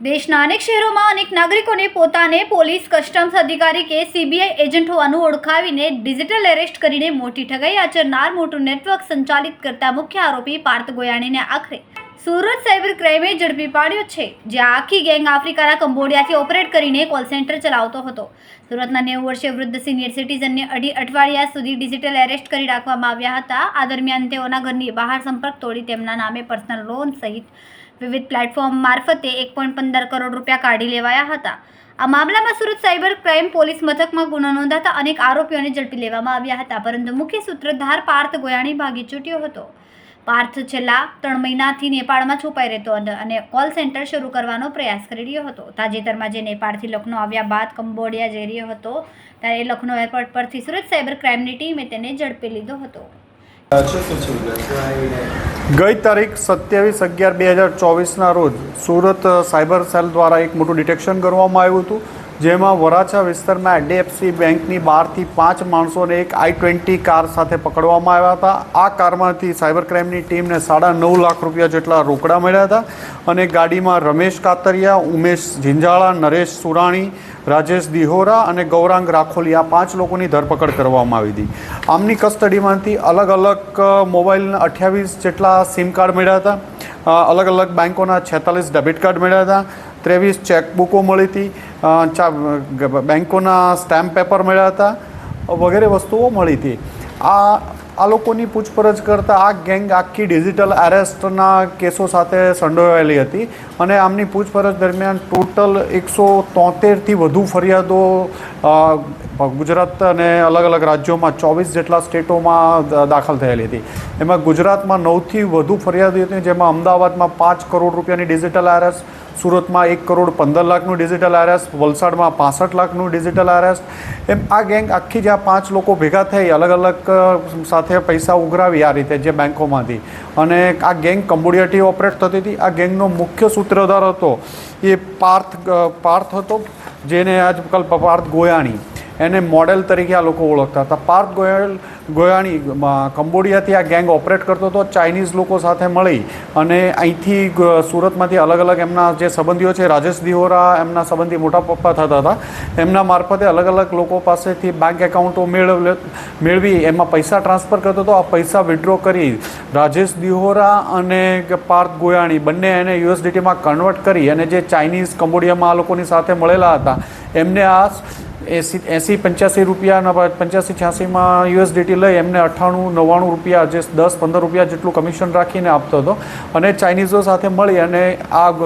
દેશના અનેક શહેરોમાં અનેક નાગરિકોને પોતાને પોલીસ, કસ્ટમ્સ અધિકારી કે સીબીઆઈ એજન્ટ હોવાનું ઓળખાવીને ડિજિટલ એરેસ્ટ કરીને મોટી ઠગાઈ આચરનાર મોટું નેટવર્ક સંચાલિત કરતા મુખ્ય આરોપી પાર્થ ગોયાણીને આખરે સુરત સાયબર ક્રાઇમે ઝડપી પાડ્યો છે જ્યાં આખી ગેંગ આફ્રિકાના કંબોડિયાથી ઓપરેટ કરીને કોલ સેન્ટર ચલાવતો હતો. સુરતના નેવું વર્ષીય વૃદ્ધ સિનિયર સિટીઝનને અઢી અઠવાડિયા સુધી ડિજિટલ એરેસ્ટ કરી રાખવામાં આવ્યા હતા. આ દરમિયાન તેઓના ઘરની બહાર સંપર્ક તોડી તેમના નામે પર્સનલ લોન સહિત વિવિધ પ્લેટફોર્મ મારફતે એક પોઈન્ટ પંદર કરોડ રૂપિયા કાઢી લેવાયા હતા. આ મામલામાં સુરત સાયબર ક્રાઇમ પોલીસ મથકમાં ગુનો નોંધાતા અનેક આરોપીઓને ઝડપી લેવામાં આવ્યા હતા, પરંતુ મુખ્ય સૂત્રધાર પાર્થ ગોયાણી ભાગી છૂટ્યો હતો. પાર્થ છેલ્લા ત્રણ મહિનાથી નેપાળમાં છુપાઈ રહેતો હતો અને કોલ સેન્ટર શરૂ કરવાનો પ્રયાસ કરી રહ્યો હતો. તાજેતરમાં જે નેપાળથી લખનૌ આવ્યા બાદ કંબોડિયા જઈ રહ્યો હતો, ત્યારે લખનૌ એરપોર્ટ પરથી સુરત સાયબર ક્રાઇમની ટીમે તેને ઝડપી લીધો હતો. ગઈ તારીખ સત્યાવીસ અગિયાર બે હજાર ચોવીસના રોજ સુરત સાયબર સેલ દ્વારા એક મોટું ડિટેક્શન કરવામાં આવ્યું હતું. જેમાં વરાછા વિસ્તારમાં એચડીએફસી બેંકની બહારથી પાંચ માણસોને એક આઈ ટ્વેન્ટી કાર સાથે પકડવામાં આવ્યા હતા. આ કારમાંથી સાયબર ક્રાઇમની ટીમને સાડા નવ લાખ રૂપિયા જેટલા રોકડા મળ્યા હતા અને ગાડીમાં રમેશ કાતરિયા, ઉમેશ ઝીંઝાળા, નરેશ સુરાણી, રાજેશ દિહોરા અને ગૌરાંગ રાખોલી આ પાંચ લોકોની ધરપકડ કરવામાં આવી હતી. આમની કસ્ટડીમાંથી અલગ અલગ મોબાઈલના અઠ્યાવીસ જેટલા સિમ કાર્ડ મળ્યા હતા. અલગ અલગ બેંકોના છેતાલીસ ડેબિટ કાર્ડ મળ્યા હતા. ત્રેવીસ ચેકબુકો મળી હતી. ચા બેંકોના સ્ટેમ્પ પેપર મળ્યા હતા, વગેરે વસ્તુઓ મળી હતી. આ આ લોકોની પૂછપરછ કરતાં આ ગેંગ આખી ડિજિટલ એરેસ્ટના કેસો સાથે સંડોવાયેલી હતી અને આમની પૂછપરછ દરમિયાન ટોટલ એકસો તોતેરથી વધુ ફરિયાદો ગુજરાત અને અલગ અલગ રાજ્યોમાં ચોવીસ જેટલા સ્ટેટોમાં દાખલ થયેલી હતી. એમાં ગુજરાતમાં નવથી વધુ ફરિયાદો હતી, જેમાં અમદાવાદમાં પાંચ કરોડ રૂપિયાની ડિજિટલ એરેસ્ટ સુરતમાં એક કરોડ પંદર લાખનું ડિજિટલ આરેસ્ટ વલસાડમાં પાસઠ લાખનું ડિજિટલ આરેસ્ટ એમ આ ગેંગ આખી જ્યાં પાંચ લોકો ભેગા થઈ, અલગ અલગ સાથે પૈસા ઉઘરાવી આ રીતે જે બેન્કોમાંથી અને આ ગેંગ કંબોડિયાથી ઓપરેટ થતી હતી. આ ગેંગનો મુખ્ય સૂત્રધાર હતો એ પાર્થ પાર્થ હતો, જેને આજકાલ પાર્થ ગોયાણી. એને મોડેલ તરીકે આ લોકો ઓળખતા હતા. પાર્થ ગોયલ, ગોયાણી કંબોડિયાથી આ ગેંગ ઓપરેટ કરતો હતો. ચાઇનીઝ લોકો સાથે મળી અને અહીંથી સુરતમાંથી અલગ અલગ એમના જે સંબંધીઓ છે, રાજેશ દિહોરા, એમના સંબંધી મોટા પપ્પા થતા હતા. એમના મારફતે અલગ અલગ લોકો પાસેથી બેંક એકાઉન્ટો મેળવ, મેળવી, એમાં પૈસા ટ્રાન્સફર કરતો હતો. આ પૈસા વિડ્રો કરી રાજેશ દિહોરા અને પાર્થ ગોયાણી બંને એને યુએસડીટીમાં કન્વર્ટ કરી અને જે ચાઇનીઝ, કંબોડિયામાં આ લોકોની સાથે મળેલા હતા, એમને આ એસી, એંસી પંચ્યાસી રૂપિયા પંચ્યાસી છ્યાસીમાં યુએસડીટી લઈ એમને અઠ્ઠાણું, નવ્વાણું રૂપિયા, જે દસ, પંદર રૂપિયા જેટલું કમિશન રાખીને આપતો હતો. અને ચાઇનીઝો સાથે મળી અને આ